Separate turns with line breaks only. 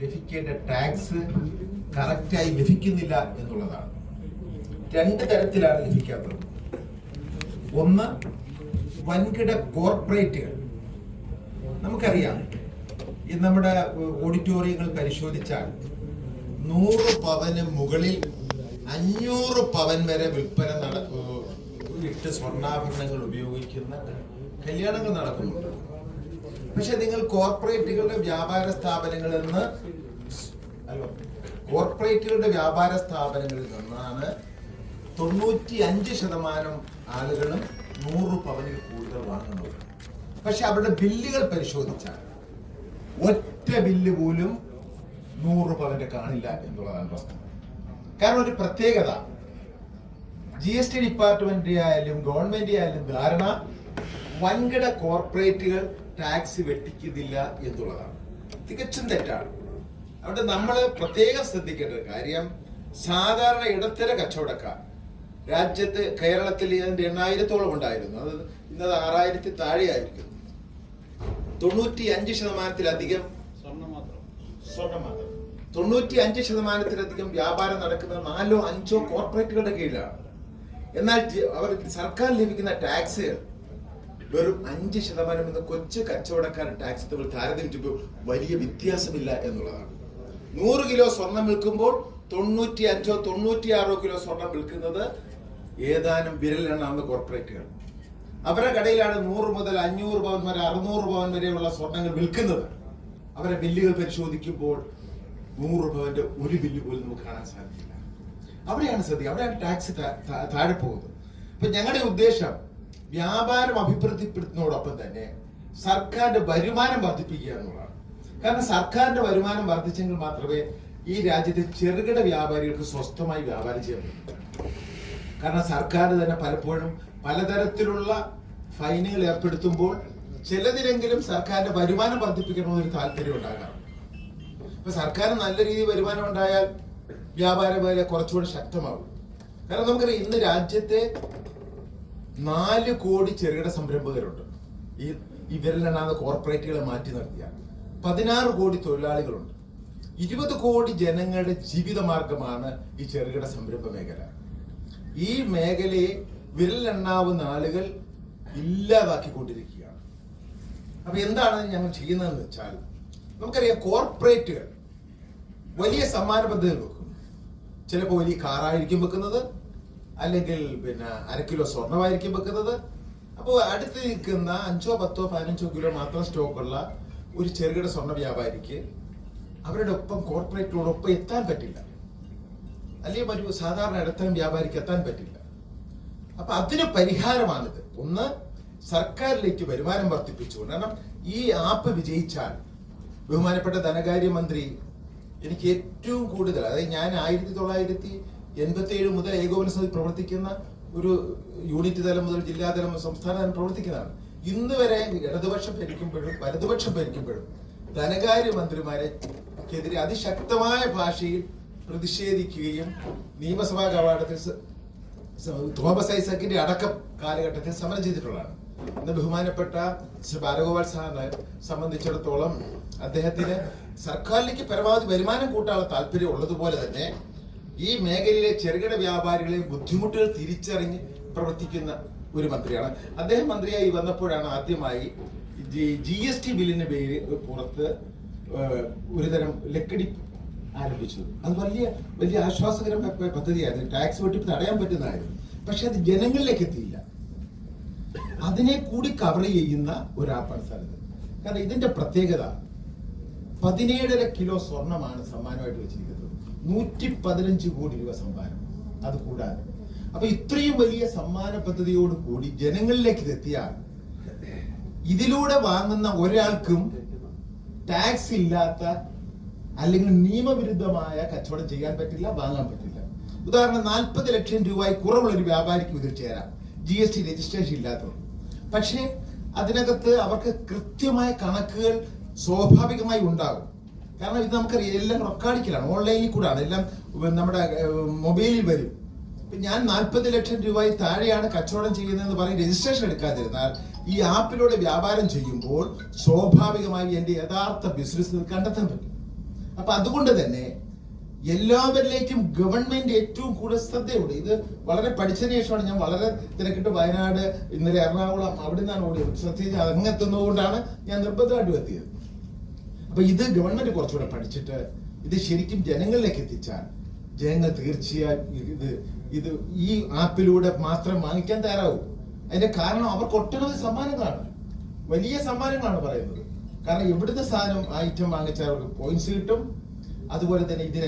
ലഭിക്കേണ്ട ടാക്സ് കറക്റ്റായി ലഭിക്കുന്നില്ല എന്നുള്ളതാണ്. രണ്ട് തരത്തിലാണ് ലഭിക്കാത്തത്. ഒന്ന് വൻകിട കോർപ്പറേറ്റുകൾ നമുക്കറിയാം ഈ നമ്മുടെ ഓഡിറ്റോറിയങ്ങൾ പരിശോധിച്ചാൽ നൂറ് പവന് മുകളിൽ അഞ്ഞൂറ് പവൻ വരെ വിൽപ്പന നട ഇട്ട് സ്വർണാഭരണങ്ങൾ ഉപയോഗിക്കുന്ന കല്യാണങ്ങൾ നടക്കുന്നുണ്ട്. പക്ഷെ നിങ്ങൾ കോർപ്പറേറ്റുകളുടെ വ്യാപാര സ്ഥാപനങ്ങളിൽ നിന്ന് അല്ലോ കോർപ്പറേറ്റുകളുടെ വ്യാപാര സ്ഥാപനങ്ങളിൽ നിന്നാണ് തൊണ്ണൂറ്റി അഞ്ച് ശതമാനം ആളുകളും നൂറ് പവനിൽ കൂടുതൽ വാങ്ങുന്നത്. പക്ഷെ അവരുടെ ബില്ലുകൾ പരിശോധിച്ചാൽ ഒറ്റ ബില്ല് പോലും നൂറ് പവന്റെ കാണില്ല എന്നുള്ളതാണ് പ്രശ്നം. കാരണം ഒരു പ്രത്യേകത. ജി എസ് ടി ഡിപ്പാർട്ട്മെന്റ് ആയാലും ഗവൺമെന്റ് ആയാലും ധാരണ വൻകിട കോർപ്പറേറ്റുകൾ ടാക്സ് വെട്ടിക്കുന്നില്ല എന്നുള്ളതാണ്. തികച്ചും തെറ്റാണ്. അവിടെ നമ്മൾ പ്രത്യേകം ശ്രദ്ധിക്കേണ്ട ഒരു കാര്യം സാധാരണ ഇടത്തര കച്ചവടക്കാർ രാജ്യത്ത് കേരളത്തിൽ ഇതിന്റെ എണ്ണായിരത്തോളം ഉണ്ടായിരുന്നു. അത് ഇന്നത് ആറായിരത്തി താഴെയായിരിക്കും തൊണ്ണൂറ്റി അഞ്ച് ശതമാനത്തിലധികം
സ്വർണം മാത്രം
സ്വർണം മാത്രം തൊണ്ണൂറ്റി അഞ്ച് ശതമാനത്തിലധികം വ്യാപാരം നടക്കുന്ന നാലോ അഞ്ചോ കോർപ്പറേറ്റുകളുടെ കീഴിലാണ്. എന്നാൽ അവർ സർക്കാർ ലഭിക്കുന്ന ടാക്സ് വെറും അഞ്ച് ശതമാനം എന്ന കൊച്ചു കച്ചവടക്കാരൻ ടാക്സ് തമ്മിൽ താരതമ്യം ചെയ്യുമ്പോൾ വലിയ വ്യത്യാസമില്ല എന്നുള്ളതാണ്. നൂറ് കിലോ സ്വർണം വിൽക്കുമ്പോൾ തൊണ്ണൂറ്റി അഞ്ചോ തൊണ്ണൂറ്റി ആറോ കിലോ സ്വർണം വിൽക്കുന്നത് ഏതാനും വിരലെണ്ണാവുന്ന കോർപ്പറേറ്റുകൾ അവരുടെ കടയിലാണ് നൂറ് മുതൽ അഞ്ഞൂറ് പവൻ വരെ അറുന്നൂറ് പവൻ വരെയുള്ള സ്വർണങ്ങൾ വിൽക്കുന്നത്. അവരെ ബില്ലുകൾ പരിശോധിക്കുമ്പോൾ നൂറ് പവന്റെ ഒരു ബില്ല് പോലും നമുക്ക് കാണാൻ സാധിക്കില്ല. അവിടെയാണ് സദ്യ അവിടെയാണ് ടാക്സ് താഴെ പോകുന്നത്. അപ്പൊ ഞങ്ങളുടെ ഉദ്ദേശം വ്യാപാരം അഭിവൃദ്ധിപ്പെടുത്തുന്നതോടൊപ്പം തന്നെ സർക്കാരിന്റെ വരുമാനം വർദ്ധിപ്പിക്കുക എന്നുള്ളതാണ്. കാരണം സർക്കാരിന്റെ വരുമാനം വർദ്ധിച്ചെങ്കിൽ മാത്രമേ ഈ രാജ്യത്തെ ചെറുകിട വ്യാപാരികൾക്ക് സ്വസ്ഥമായി വ്യാപാരം ചെയ്യാൻ പറ്റൂ കാരണം സർക്കാർ തന്നെ പലപ്പോഴും പലതരത്തിലുള്ള ഫൈനുകൾ ഏർപ്പെടുത്തുമ്പോൾ ചിലതിനെങ്കിലും സർക്കാരിന്റെ വരുമാനം വർദ്ധിപ്പിക്കണമെന്നൊരു താല്പര്യം ഉണ്ടാകാറുണ്ട്. ഇപ്പൊ സർക്കാർ നല്ല രീതിയിൽ വരുമാനം ഉണ്ടായാൽ വ്യാപാര മേഖല കുറച്ചുകൂടി ശക്തമാകും. കാരണം നമുക്കറിയാം ഇന്ന് രാജ്യത്തെ നാല് കോടി ചെറുകിട സംരംഭകരുണ്ട്. ഈ ഇവരിലെണ്ണാതെ കോർപ്പറേറ്റുകളെ മാറ്റി നിർത്തിയ പതിനാറ് കോടി തൊഴിലാളികളുണ്ട്. ഇരുപത് കോടി ജനങ്ങളുടെ ജീവിതമാർഗമാണ് ഈ ചെറുകിട സംരംഭ മേഖല. ഈ മേഖലയെ വിരലെണ്ണാവുന്ന ആളുകൾ ഇല്ലാതാക്കിക്കൊണ്ടിരിക്കുകയാണ്. അപ്പൊ എന്താണ് ഞങ്ങൾ ചെയ്യുന്നതെന്ന് വെച്ചാൽ നമുക്കറിയാം കോർപ്പറേറ്റുകൾ വലിയ സമ്മാന പദ്ധതികൾ വെക്കും. ചിലപ്പോൾ വലിയ കാറായിരിക്കും വെക്കുന്നത് അല്ലെങ്കിൽ പിന്നെ അര കിലോ സ്വർണമായിരിക്കും വെക്കുന്നത്. അപ്പോൾ അടുത്ത് നിൽക്കുന്ന അഞ്ചോ പത്തോ പതിനഞ്ചോ കിലോ മാത്രം സ്റ്റോക്കുള്ള ഒരു ചെറുകിട സ്വർണ വ്യാപാരിക്ക് അവരുടെ ഒപ്പം കോർപ്പറേറ്റിനോടൊപ്പം എത്താൻ പറ്റില്ല. അല്ലെങ്കിൽ ഒരു സാധാരണ ഇടത്തരം വ്യാപാരിക്ക് എത്താൻ പറ്റില്ല. അപ്പൊ അതിന് പരിഹാരമാണിത്. ഒന്ന് സർക്കാരിലേക്ക് വരുമാനം വർദ്ധിപ്പിച്ചുകൊണ്ട്. കാരണം ഈ ആപ്പ് വിജയിച്ചാൽ ബഹുമാനപ്പെട്ട ധനകാര്യമന്ത്രി എനിക്ക് ഏറ്റവും കൂടുതൽ അതായത് ഞാൻ ആയിരത്തി തൊള്ളായിരത്തി എൺപത്തി ഏഴ് മുതൽ ഏകോപന സമിതി പ്രവർത്തിക്കുന്ന ഒരു യൂണിറ്റ് തലം മുതൽ ജില്ലാ തലം മുതൽ സംസ്ഥാന തലം പ്രവർത്തിക്കുന്നതാണ്. ഇന്ന് വരെ ഇടതുപക്ഷം ഭരിക്കുമ്പോഴും വലതുപക്ഷം ഭരിക്കുമ്പോഴും ധനകാര്യമന്ത്രിമാരെ അതിശക്തമായ ഭാഷയിൽ പ്രതിഷേധിക്കുകയും നിയമസഭാ കവാടത്തിൽ തോമസ് ഐസക്കിന്റെ അടക്കം കാലഘട്ടത്തിൽ സമരം ചെയ്തിട്ടുള്ളതാണ്. ഇന്ന് ബഹുമാനപ്പെട്ട ശ്രീ ബാലഗോപാൽ സാറിനെ സംബന്ധിച്ചിടത്തോളം അദ്ദേഹത്തിന് സർക്കാരിലേക്ക് പരമാവധി വരുമാനം കൂട്ടാനുള്ള താല്പര്യം ഉള്ളതുപോലെ തന്നെ ഈ മേഖലയിലെ ചെറുകിട വ്യാപാരികളെ ബുദ്ധിമുട്ടുകൾ തിരിച്ചറിഞ്ഞ് പ്രവർത്തിക്കുന്ന ഒരു മന്ത്രിയാണ്. അദ്ദേഹം മന്ത്രിയായി വന്നപ്പോഴാണ് ആദ്യമായി ജി എസ് ടി ബില്ലിന് പേര് പുറത്ത് ഒരുതരം ലക്കടി ആരംഭിച്ചത്. അത് വലിയ വലിയ ആശ്വാസകരമായ പദ്ധതിയായിരുന്നു. ടാക്സ് വെട്ടിപ്പ് തടയാൻ പറ്റുന്നതായിരുന്നു. പക്ഷെ അത് ജനങ്ങളിലേക്ക് എത്തിയില്ല. അതിനെ കൂടി കവർ ചെയ്യുന്ന ഒരു ആപ്പാണ് സ്ഥലത്ത് കാരണം ഇതിന്റെ പ്രത്യേകത പതിനേഴര കിലോ സ്വർണമാണ് സമ്മാനമായിട്ട് വെച്ചിരിക്കുന്നത്. നൂറ്റി പതിനഞ്ച് കോടി രൂപ സമ്മാനം. അത് കൂടാതെ. അപ്പൊ ഇത്രയും വലിയ സമ്മാന പദ്ധതിയോട് കൂടി ജനങ്ങളിലേക്ക് ഇതെത്തിയാൽ ഇതിലൂടെ വാങ്ങുന്ന ഒരാൾക്കും ടാക്സ് ഇല്ലാത്ത അല്ലെങ്കിൽ നിയമവിരുദ്ധമായ കച്ചവടം ചെയ്യാൻ പറ്റില്ല വാങ്ങാൻ പറ്റില്ല. ഉദാഹരണം നാൽപ്പത് ലക്ഷം രൂപയിൽ കുറവുള്ള ഒരു വ്യാപാരിക്ക് ഇതിൽ ചേരാം. ജി എസ് ടി രജിസ്ട്രേഷൻ ഇല്ലാത്തവർ പക്ഷേ അതിനകത്ത് അവർക്ക് കൃത്യമായ കണക്കുകൾ സ്വാഭാവികമായി ഉണ്ടാകും. കാരണം ഇത് നമുക്കറിയാം എല്ലാം റെക്കോർഡിക്കലാണ് ഓൺലൈനിൽ കൂടാണ് എല്ലാം നമ്മുടെ മൊബൈലിൽ വരും. ഇപ്പൊ ഞാൻ നാൽപ്പത് ലക്ഷം രൂപയിൽ താഴെയാണ് കച്ചവടം ചെയ്യുന്നതെന്ന് പറഞ്ഞ് രജിസ്ട്രേഷൻ എടുക്കാതിരുന്നാൽ ഈ ആപ്പിലൂടെ വ്യാപാരം ചെയ്യുമ്പോൾ സ്വാഭാവികമായി എന്റെ യഥാർത്ഥ ബിസിനസ് കണ്ടെത്താൻ പറ്റും. അപ്പൊ അതുകൊണ്ട് തന്നെ എല്ലാവരിലേക്കും ഗവൺമെന്റ് ഏറ്റവും കൂടുതൽ ശ്രദ്ധയുണ്ട് ഇത് വളരെ പഠിച്ചതിന് ശേഷമാണ് ഞാൻ വളരെ തിരക്കിട്ട് വയനാട് ഇന്നലെ എറണാകുളം അവിടെ നിന്നാണ് ഓടിയത് ശ്രദ്ധിച്ച് അങ്ങെത്തുന്നതുകൊണ്ടാണ് ഞാൻ നിർബന്ധമായിട്ടും എത്തിയത്. അപ്പൊ ഇത് ഗവൺമെന്റ് കുറച്ചുകൂടെ പഠിച്ചിട്ട് ഇത് ശരിക്കും ജനങ്ങളിലേക്ക് എത്തിച്ചാൽ ജനങ്ങൾ തീർച്ചയായും ഇത് ഇത് ഈ ആപ്പിലൂടെ മാത്രം വാങ്ങിക്കാൻ തയ്യാറാവും. അതിന്റെ കാരണം അവർക്ക് ഒട്ടനവധി സമ്മാനങ്ങളാണ്. വലിയ സമ്മാനങ്ങളാണ് പറയുന്നത്. കാരണം എവിടുത്തെ സാധനം ഐറ്റം വാങ്ങിച്ചാൽ അവർക്ക് പോയിന്റ്സ് കിട്ടും. അതുപോലെ തന്നെ ഇതിന്